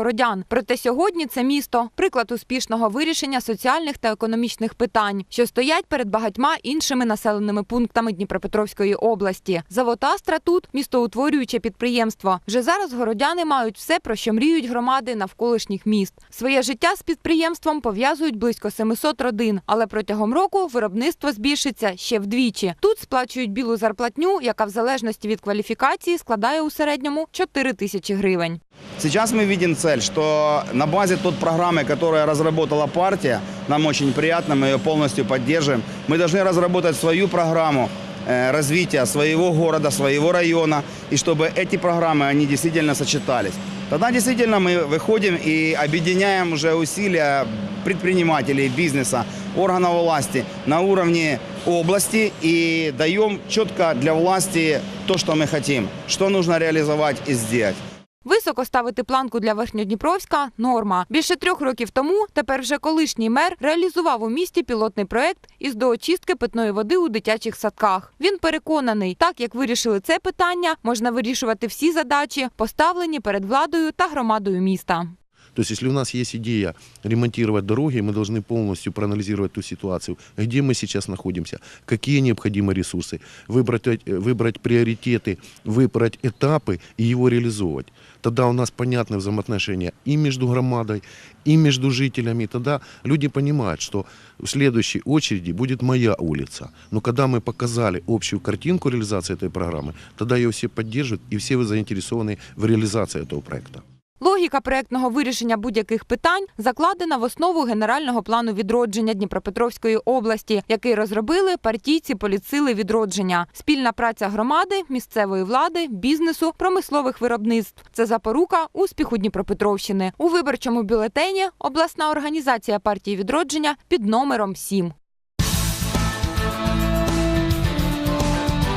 городян. Проте сьогодні це місто приклад успішного вирішення соціальних та економічних питань, що стоять перед багатьма іншими населеними пунктами Дніпропетровської області. Завод Астра тут містоутворююче підприємство. Вже зараз городяни мають все, про що мріють громади навколишніх міст. Своє життя з підприємством пов'язують близько 700 родин, але протягом року виробництво збільшиться ще вдвічі. Тут сплачують білу зарплатню, яка в залежності від кваліфікації складає у середньому 4 тисячі гривень. Сейчас мы видим цель, что на базе той программы, которую разработала партия, нам очень приятно, мы ее полностью поддерживаем, мы должны разработать свою программу э, развития своего города, своего района, и чтобы эти программы, они действительно сочетались. Тогда действительно мы выходим и объединяем уже усилия предпринимателей, бизнеса, органов власти на уровне области и даем четко для власти то, что мы хотим, что нужно реализовать и сделать. Високо ставити планку для Верхньодніпровська – норма. Більше трьох років тому тепер вже колишній мер реалізував у місті пілотний проект із доочистки питної води у дитячих садках. Він переконаний, так як вирішили це питання, можна вирішувати всі задачі, поставлені перед владою та громадою міста. То есть, если у нас есть идея ремонтировать дороги, мы должны полностью проанализировать ту ситуацию, где мы сейчас находимся, какие необходимы ресурсы, выбрать, выбрать приоритеты, выбрать этапы и его реализовывать. Тогда у нас понятны взаимоотношения и между громадой, и между жителями. Тогда люди понимают, что в следующей очереди будет моя улица. Но когда мы показали общую картинку реализации этой программы, тогда ее все поддерживают и все вы заинтересованы в реализации этого проекта. Логіка проектного вирішення будь-яких питань закладена в основу генерального плану відродження Дніпропетровської області, який розробили партійці політсили відродження. Спільна праця громади, місцевої влади, бізнесу, промислових виробництв це запорука успіху Дніпропетровщини. У виборчому бюлетені обласна організація партії відродження під номером 7.